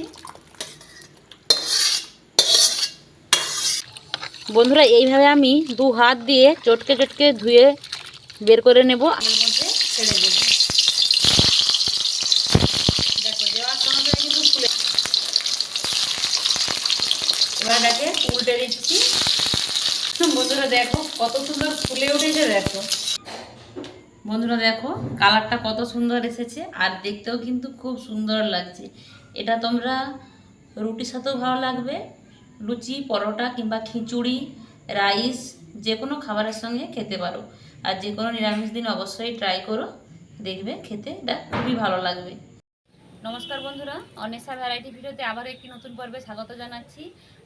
দিচ্ছি বন্ধুরা, এইভাবে আমি দু হাত দিয়ে চটকে চটকে ধুয়ে বের করে নেব। এর মধ্যে ছেড়ে দেব। বন্ধুরা, দেখো কত সুন্দর ফুলে উঠেছে, দেখো। বন্ধুরা, দেখো, কালারটা কত সুন্দর এসেছে, আর দেখতেও কিন্তু খুব সুন্দর লাগছে। এটা তোমরা রুটির সাথেও ভালো লাগবে। লুচি, পরোটা কিংবা খিচুড়ি, রাইস যে কোনো খাবারের সঙ্গে খেতে পারো। আর যে কোনো নিরামিষ দিন অবশ্যই ট্রাই করো। দেখবে, খেতে এটা খুবই ভালো লাগবে। নমস্কার বন্ধুরা অনেসা ভ্যারাইটি ভিডিওতে আবার একটি নতুন পর্বে স্বাগত জানাচ্ছি।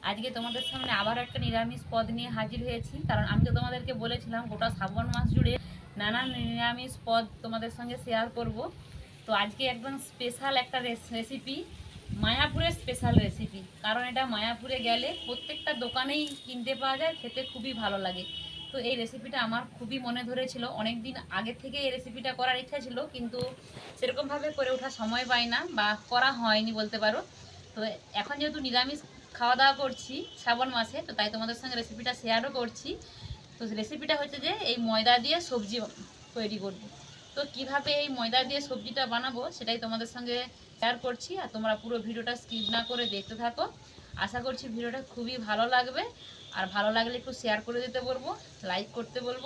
আজকে তোমাদের সামনে আবার একটা নিরামিষ পদ নিয়ে হাজির হয়েছি। কারণ আমি তো তোমাদেরকে বলেছিলাম, গোটা শ্রাবণ মাস জুড়ে নানান নিরামিষ পদ তোমাদের সঙ্গে শেয়ার করব। তো আজকে একদম স্পেশাল একটা রেসিপি মায়াপুরের স্পেশাল রেসিপি কারণ এটা মায়াপুরে গেলে প্রত্যেকটা দোকানেই কিনতে পাওয়া যায়, খেতে খুবই ভালো লাগে। তো এই রেসিপিটা আমার খুবই মনে ধরেছিল। অনেক দিন আগে থেকে এই রেসিপিটা করার ইচ্ছা ছিল, কিন্তু সেরকমভাবে করে ওঠার সময় পাই না বা করা হয়নি বলতে পারো। তো এখন যেহেতু নিরামিষ খাওয়া দাওয়া করছি শ্রাবণ মাসে, তো তাই তোমাদের সঙ্গে রেসিপিটা শেয়ারও করছি। তো রেসিপিটা হচ্ছে যে এই ময়দা দিয়ে সবজি তৈরি করব। তো কীভাবে এই ময়দা দিয়ে সবজিটা বানাবো সেটাই তোমাদের সঙ্গে শেয়ার করছি আর তোমরা পুরো ভিডিওটা স্কিপ না করে দেখতে থাকো। আশা করছি ভিডিওটা খুবই ভালো লাগবে। আর ভালো লাগলে একটু শেয়ার করে দিতে বলব লাইক করতে বলব।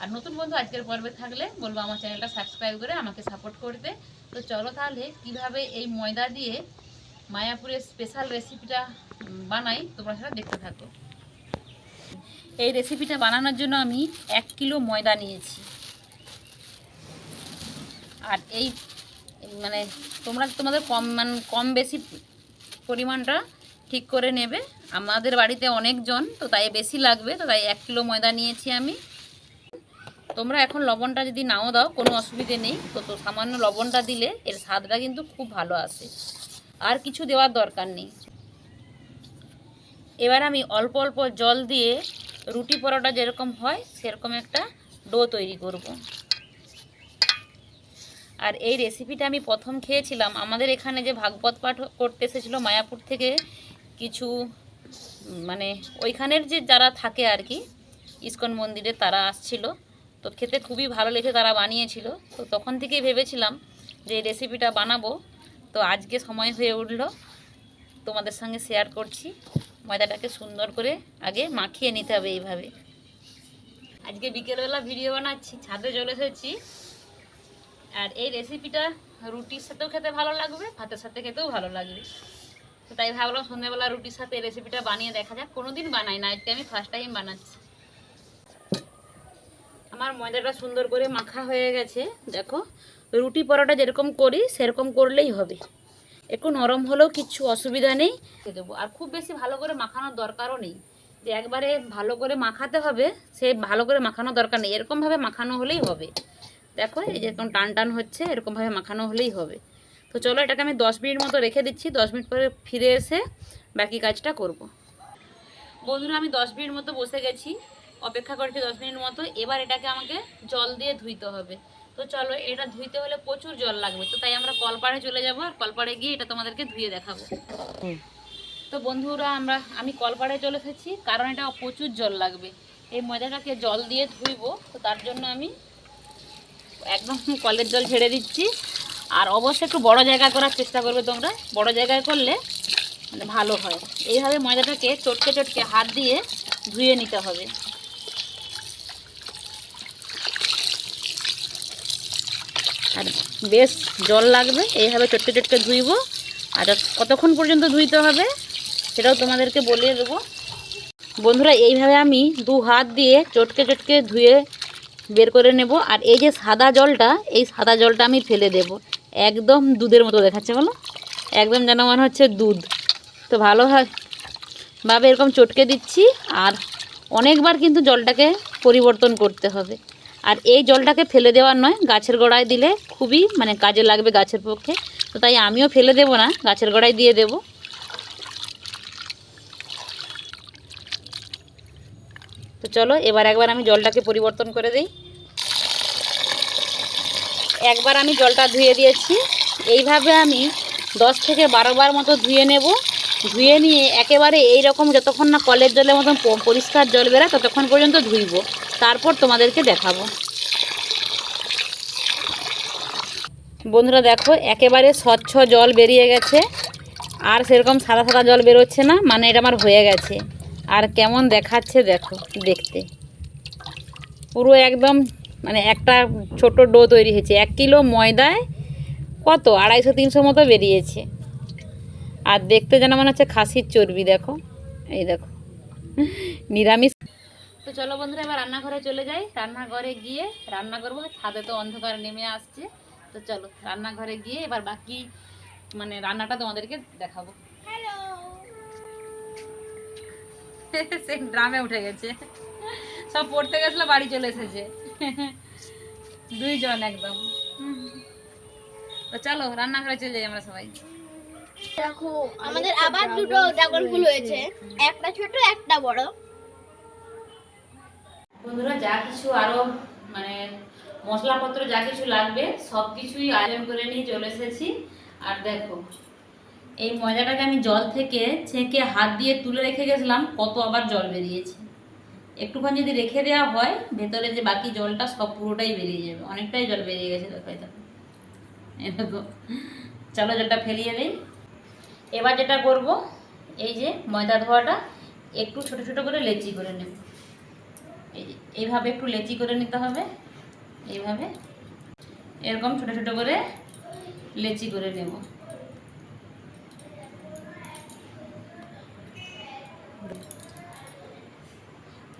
আর নতুন বন্ধু আজকের পর্বে থাকলে বলব আমার চ্যানেলটা সাবস্ক্রাইব করে আমাকে সাপোর্ট করতে তো চলো তাহলে কীভাবে এই ময়দা দিয়ে মায়াপুরের স্পেশাল রেসিপিটা বানাই তোমরা সেটা দেখতে থাকো। এই রেসিপিটা বানানোর জন্য আমি এক কিলো ময়দা নিয়েছি। আর এই মানে তোমরা, তোমাদের কম মানে কম বেশি পরিমাণটা ঠিক করে নেবে। আমাদের বাড়িতে অনেকজন, তো তাই বেশি লাগবে, তো তাই এক কিলো ময়দা নিয়েছি আমি। তোমরা এখন লবণটা যদি নাও দাও, কোনো অসুবিধে নেই। তো তো সামান্য লবণটা দিলে এর স্বাদটা কিন্তু খুব ভালো আসে। আর কিছু দেওয়ার দরকার নেই। এবার আমি অল্প অল্প জল দিয়ে রুটি পরোটা যেরকম হয়, সেরকম একটা ডো তৈরি করব। আর এই রেসিপিটা আমি প্রথম খেয়েছিলাম। আমাদের এখানে যে ভাগবত পাঠ করতে এসেছিল মায়াপুর থেকে কিছু মানে ওইখানের যে যারা থাকে আর কি, ইস্কন মন্দিরে তারা আসছিল। তো খেতে খুবই ভালো লেগে তারা বানিয়েছিল। তো তখন থেকেই ভেবেছিলাম যে এই রেসিপিটা বানাবো। তো আজকে সময় হয়ে উঠল। তোমাদের সঙ্গে শেয়ার করছি। ময়দাটাকে সুন্দর করে আগে মাখিয়ে নিতে হবে এইভাবে। আজকে বিকেলবেলা ভিডিও বানাচ্ছি, ছাদে চলে এসেছি। আর এই রেসিপিটা রুটির সাথেও খেতে ভালো লাগবে, ভাতের সাথে খেতেও ভালো লাগবে। তো তাই ভাবলাম সন্ধ্যাবেলা রুটির সাথে এই রেসিপিটা বানিয়ে দেখা যাক। কোনোদিন বানাই না, আজকে আমি ফার্স্ট টাইম বানাচ্ছি। আমার ময়দাটা সুন্দর করে মাখা হয়ে গেছে, দেখো। রুটি পরোটা যেরকম করি, সেরকম করলেই হবে। একটু নরম হলেও কিছু অসুবিধা নেই। দেবো। আর খুব বেশি ভালো করে মাখানোর দরকারও নেই। যে একবারে ভালো করে মাখাতে হবে, সে ভালো করে মাখানোর দরকার নেই। এরকমভাবে মাখানো হলেই হবে। দেখো এই যেরকম টান টান হচ্ছে এরকমভাবে মাখানো হলেই হবে। তো চলো এটাকে আমি দশ মিনিট মতো রেখে দিচ্ছি দশ মিনিট পরে ফিরে এসে বাকি কাজটা করব। বন্ধুরা আমি দশ মিনিট মতো বসে গেছি অপেক্ষা করছি দশ মিনিট মতো এবার এটাকে আমাকে জল দিয়ে ধুইতে হবে। তো চলো এটা ধুইতে হলে প্রচুর জল লাগবে তো তাই আমরা কলপাড়ে চলে যাব আর কলপাড়ে গিয়ে এটা তোমাদেরকে ধুয়ে দেখাবো। তো বন্ধুরা আমরা আমি কলপাড়ে চলে এসেছি কারণ এটা প্রচুর জল লাগবে। এই ময়দাটাকে জল দিয়ে ধুইবো তো তার জন্য আমি একদম কলের জল ছেড়ে দিচ্ছি। আর অবশ্যই একটু বড় জায়গা করার চেষ্টা করবে তোমরা। বড় জায়গায় করলে মানে ভালো হয়। এইভাবে ময়দাটাকে চটকে চটকে হাত দিয়ে ধুয়ে নিতে হবে। আর বেশ জল লাগবে, এইভাবে চটকে চটকে ধুইব। আর কতক্ষণ পর্যন্ত ধুইতে হবে সেটাও তোমাদেরকে বলিয়ে দেবো। বন্ধুরা, এইভাবে আমি দু হাত দিয়ে চটকে চটকে ধুয়ে বের করে নেব। আর এই যে সাদা জলটা, এই সাদা জলটা আমি ফেলে দেব। একদম দুধের মতো দেখাচ্ছে, বলো? একদম যেন মনে হচ্ছে দুধ। তো ভালো হয় ভাবে এরকম চটকে দিচ্ছি, আর অনেকবার কিন্তু জলটাকে পরিবর্তন করতে হবে। আর এই জলটাকে ফেলে দেওয়ার নয়, গাছের গোড়ায় দিলে খুবই মানে কাজে লাগবে গাছের পক্ষে। তো তাই আমিও ফেলে দেব না, গাছের গোড়ায় দিয়ে দেব। তো চলো, এবার একবার আমি জলটাকে পরিবর্তন করে দিই। একবার আমি জলটা ধুয়ে দিয়েছি। এইভাবে আমি দশ থেকে বারো বার মতো ধুয়ে নেব। ধুয়ে নিয়ে একেবারে এই রকম যতক্ষণ না কলের জলের মতন পরিষ্কার জল বেরোয়, ততক্ষণ পর্যন্ত ধুইব। তারপর তোমাদেরকে দেখাবো। বন্ধুরা দেখো, একেবারে স্বচ্ছ জল বেরিয়ে গেছে। আর সেরকম সাদা সাদা জল বেরোচ্ছে না মানে এটা আমার হয়ে গেছে। আর কেমন দেখাচ্ছে দেখো, দেখতে। পুরো একদম মানে একটা ছোট ডো তৈরি হয়েছে। এক কিলো ময়দায় কত? আড়াইশো, তিনশো মতো বেরিয়েছে। আর দেখতে যেন মনে হচ্ছে খাসির চর্বি, দেখো। এই দেখো, নিরামিষ। তো চলো বন্ধুরা, এবার রান্নাঘরে চলে যাই। রান্নাঘরে গিয়ে, রান্না করব। ছাদে তো অন্ধকার নেমে আসছে। তো চলো, রান্নাঘরে গিয়ে এবার বাকি মানে রান্নাটা তোমাদেরকে দেখাবো। সে ড্রামে উঠে গেছে। সব পড়তে গেছিল বাড়ি চলে এসেছে। দুইজন একদম। তো চলো রান্নাঘরে চলে যাই আমরা সবাই। দেখো আমাদের আবার দুটো ড্রাগন ফুল হয়েছে। একটা ছোট একটা বড়। বন্ধুরা যা কিছু আরও মানে মশলাপত্র যা কিছু লাগবে সব কিছুই আয়োজন করে নিয়ে চলে এসেছি। আর দেখো এই ময়দাটাকে আমি জল থেকে ছেঁকে হাত দিয়ে তুলে রেখে গেছিলাম, কত আবার জল বেরিয়েছে। একটুখানি যদি রেখে দেওয়া হয়, ভেতরে যে বাকি জলটা সব পুরোটাই বেরিয়ে যাবে, অনেকটাই জল বেরিয়ে গেছে, দেখো দেখো। চলো জলটা ফেলিয়ে দিই এবার যেটা করব, এই যে ময়দা ধোয়াটা, একটু ছোট ছোট করে লেচি করে নেব। এইভাবে একটু লেচি করে নিতে হবে। এইভাবে, এরকম ছোট ছোট করে লেচি করে নেব।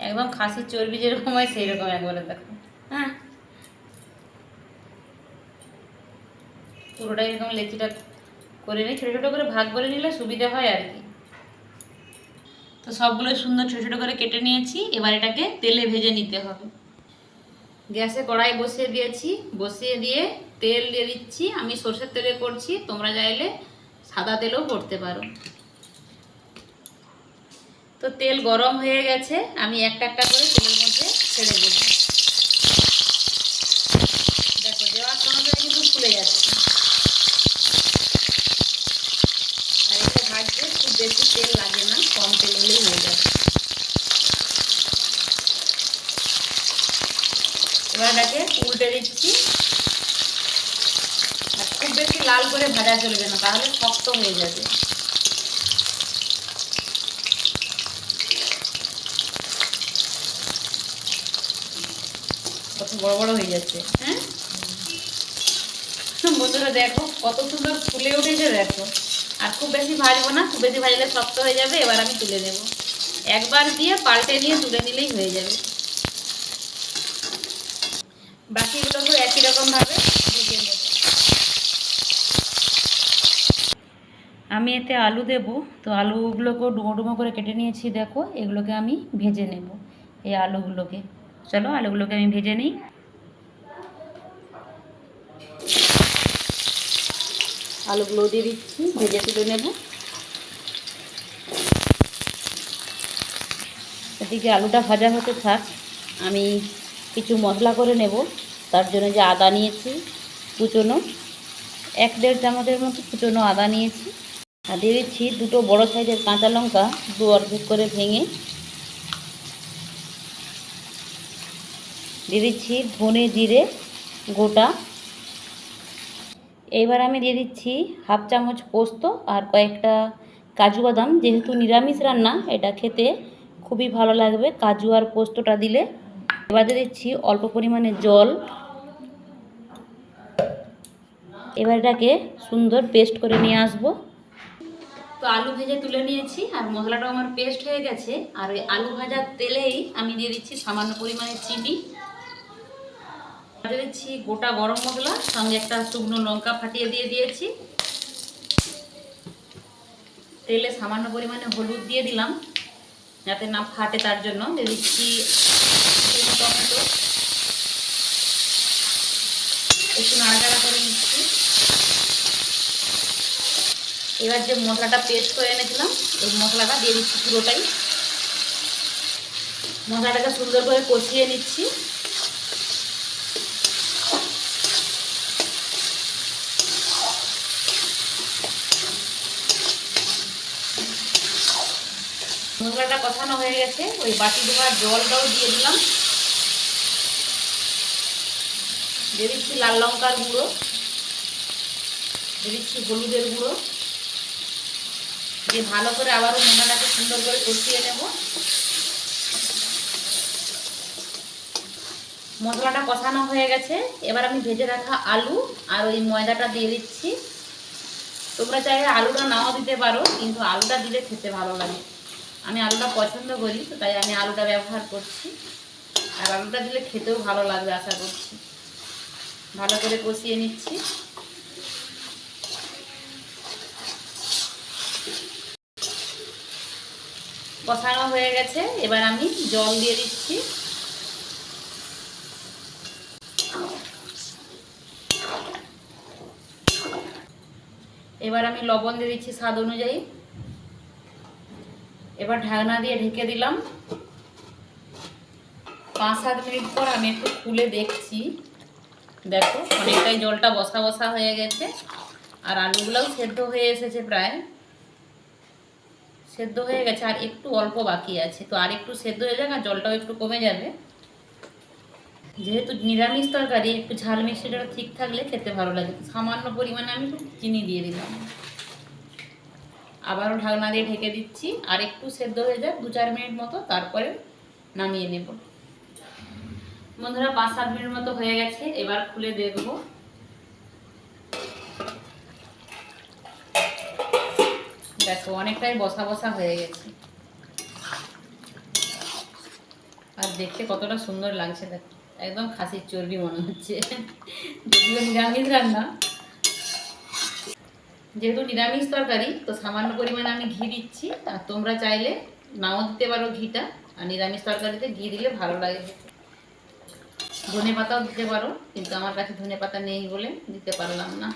একদম খাসির চর্বি যেরকম হয় সেই রকম একবারে দেখো। হ্যাঁ? পুরোটাই এরকম লেচিটা করে নিই ছোটো ছোটো করে ভাগ করে নিলে সুবিধা হয় আর কি। তো সবগুলো সুন্দর ছোটো ছোটো করে কেটে নিয়েছি, এবার এটাকে তেলে ভেজে নিতে হবে। গ্যাসে কড়াই বসিয়ে দিয়েছি, বসিয়ে দিয়ে তেল দিয়ে দিচ্ছি, আমি সর্ষের তেলে করছি, তোমরা চাইলে সাদা তেলেও করতে পারো। তো তেল গরম হয়ে গেছে, আমি একটা একটা করে তেলের মধ্যে ছেড়ে দেব। দেখো, দেওয়ার সঙ্গে কিন্তু ফুলে যাচ্ছে আর এটা ভাজতে খুব বেশি তেল লাগে না, কম তেল হলেই হয়ে যাবে। এবার উল্টে দিচ্ছি। খুব বেশি লাল করে ভাজা চলবে না, তাহলে শক্ত হয়ে যাবে কত বড় বড় হয়ে যাচ্ছে। হ্যাঁ? বন্ধুরা দেখো, কত সুন্দর ফুলে উঠেছে দেখো। আর খুব বেশি ভাজবো না, খুব বেশি ভাজলে শক্ত হয়ে যাবে, এবার আমি তুলে নেব। একবার দিয়ে পাল্টে নিয়ে তুলে নিলেই হয়ে যাবে। বাকিগুলোকেও একই রকমভাবে ভেজে নেব। আমি এতে আলু দেব। তো আলুগুলোকেও ডুমো ডুমো করে কেটে নিয়েছি দেখো, এগুলোকে আমি ভেজে নেব, এই আলুগুলোকে। চলো আলুগুলোকে আমি ভেজে নিই। আলুগুলো দিয়ে দিচ্ছি, ভেজে তুলে নেব। এদিকে আলুটা ভাজা হতে থাক, আমি কিছু মশলা করে নেব। তার জন্য যে আদা নিয়েছি, কুচনো, এক দেড় চামচের মতো কুচনো আদা নিয়েছি। আর দিয়ে দিচ্ছি দুটো বড় সাইজের কাঁচা লঙ্কা, দু অর্ধেক করে ভেঙে। দিয়ে দিচ্ছি ধনে জিরে গোটা। এইবার আমি দিয়ে দিচ্ছি হাফ চামচ পোস্ত আর কয়েকটা কাজু বাদাম। যেহেতু নিরামিষ রান্না, এটা খেতে খুবই ভালো লাগবে কাজু আর পোস্তটা দিলে। এবার দিয়ে দিচ্ছি অল্প পরিমাণে জল। এবার এটাকে সুন্দর পেস্ট করে নিয়ে আসব। তো আলু ভেজে তুলে নিয়েছি আর মশলাটাও আমার পেস্ট হয়ে গেছে। আর ওই আলু ভাজার তেলেই আমি দিয়ে দিচ্ছি সামান্য পরিমাণে চিনি। দিয়ে দিচ্ছি গোটা গরম মশলা, সঙ্গে একটা শুকনো লঙ্কা ফাটিয়ে দিয়ে দিয়েছি। তেলে সামান্য পরিমাণে হলুদ দিয়ে দিলাম, যাতে না ফাটে তার জন্য। দিয়ে দিচ্ছি টমেটো। একটু নাড়াচাড়া করে নিচ্ছি। এবার যে মশলাটা পেস্ট করে এনেছিলাম এই মশলাটা দিয়ে দিচ্ছি পুরোটাই। মশলাটাকে সুন্দর করে কষিয়ে নিচ্ছি। মশলাটা কষানো হয়ে গেছে, ওই বাটি ধোয়ার জলটাও দিয়ে দিলাম। দিয়ে দিচ্ছি লাল লঙ্কার গুঁড়ো, দিয়ে দিচ্ছি হলুদের গুঁড়ো। দিয়ে ভালো করে আবারও মশলাটাকে সুন্দর করে কষিয়ে নেব। মশলাটা কষানো হয়ে গেছে। এবার আমি ভেজে রাখা আলু আর ওই ময়দাটা দিয়ে দিচ্ছি। তোমরা চাইলে আলুটা নাও দিতে পারো, কিন্তু আলুটা দিলে খেতে ভালো লাগে। আমি আলুটা পছন্দ করি, তো তাই আমি আলুটা ব্যবহার করছি। আর আলুটা দিলে খেতেও ভালো লাগবে, আশা করছি। ভালো করে কষিয়ে নিচ্ছি। কষানো হয়ে গেছে, এবার আমি জল দিয়ে দিচ্ছি। এবার আমি লবণ দিয়ে দিচ্ছি স্বাদ অনুযায়ী। এবার ঢাকনা দিয়ে ঢেকে দিলাম। পাঁচ সাত মিনিট পর আমি একটু খুলে দেখছি। দেখো, অনেকটাই জলটা বসা বসা হয়ে গেছে। আর আলুগুলোও সেদ্ধ হয়ে এসেছে প্রায়। সেদ্ধ হয়ে গেছে, আর একটু অল্প বাকি আছে। তো আর একটু সেদ্ধ হয়ে যাক, আর জলটাও একটু কমে যাবে। যেহেতু নিরামিষ তরকারি, একটু ঝাল মিষ্টিটা ঠিক থাকলে খেতে ভালো লাগে। সামান্য পরিমাণে আমি একটু চিনি দিয়ে দিলাম। আবারও ঢাকনা দিয়ে ঢেকে দিচ্ছি। আর একটু সেদ্ধ হয়ে যাক, দু চার মিনিট মতো, তারপরে নামিয়ে নেব। বন্ধুরা, পাঁচ সাত মিনিট মতো হয়ে গেছে, এবার খুলে দেখব। দেখো, অনেকটাই বসা বসা হয়ে গেছে। আর দেখতে কতটা সুন্দর লাগছে, দেখো। একদম খাসির চর্বি মনে হচ্ছে। যদিও নিরামিষ রান্না যেহেতু নিরামিষ তরকারি, তো সামান্য পরিমাণে আমি ঘি দিচ্ছি। আর তোমরা চাইলে নাও দিতে পারো ঘিটা। আর নিরামিষ তরকারিতে ঘি দিলে ভালো লাগে। ধনে পাতাও দিতে পারো, কিন্তু আমার কাছে ধনে পাতা নেই বলে দিতে পারলাম না।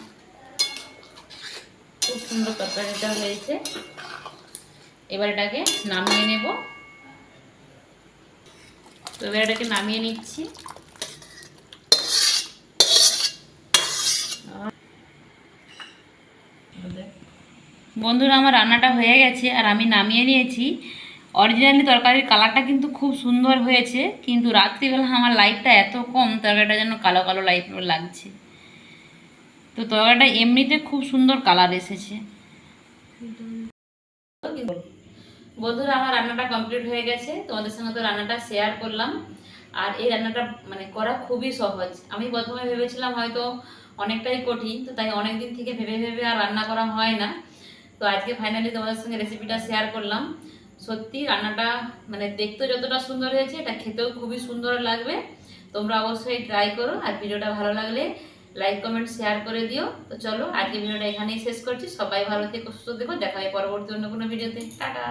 খুব সুন্দর তরকারিটা হয়েছে। এবার এটাকে নামিয়ে নেব। তো এবার এটাকে নামিয়ে নিচ্ছি। বন্ধুরা, আমার রান্নাটা হয়ে গেছে আর আমি নামিয়ে নিয়েছি। অরিজিনালি তরকারির কালারটা কিন্তু খুব সুন্দর হয়েছে, কিন্তু রাত্রিবেলা আমার লাইটটা এত কম, তরকারিটা যেন কালো কালো লাইট লাগছে। তো তরকারিটা এমনিতে খুব সুন্দর কালার এসেছে। বন্ধুরা, আমার রান্নাটা কমপ্লিট হয়ে গেছে। তোমাদের সঙ্গে তো রান্নাটা শেয়ার করলাম। আর এই রান্নাটা মানে করা খুবই সহজ। আমি প্রথমে ভেবেছিলাম হয়তো অনেকটাই কঠিন, তো তাই অনেক দিন থেকে ভেবে ভেবে আর রান্না করা হয় না। তো আজকে ফাইনালি তোমাদের সঙ্গে রেসিপিটা শেয়ার করলাম। সত্যি রান্নাটা মানে দেখতে যতটা সুন্দর হয়েছে, এটা খেতেও খুবই সুন্দর লাগবে। তোমরা অবশ্যই ট্রাই করো আর ভিডিওটা ভালো লাগলে লাইক কমেন্ট শেয়ার করে দিও। তো চলো আজকে ভিডিওটা এখানেই শেষ করছি। সবাই ভালো থেকো, সুস্থ থেকো। দেখা হয় পরবর্তী অন্য কোনো ভিডিওতে। টাটা!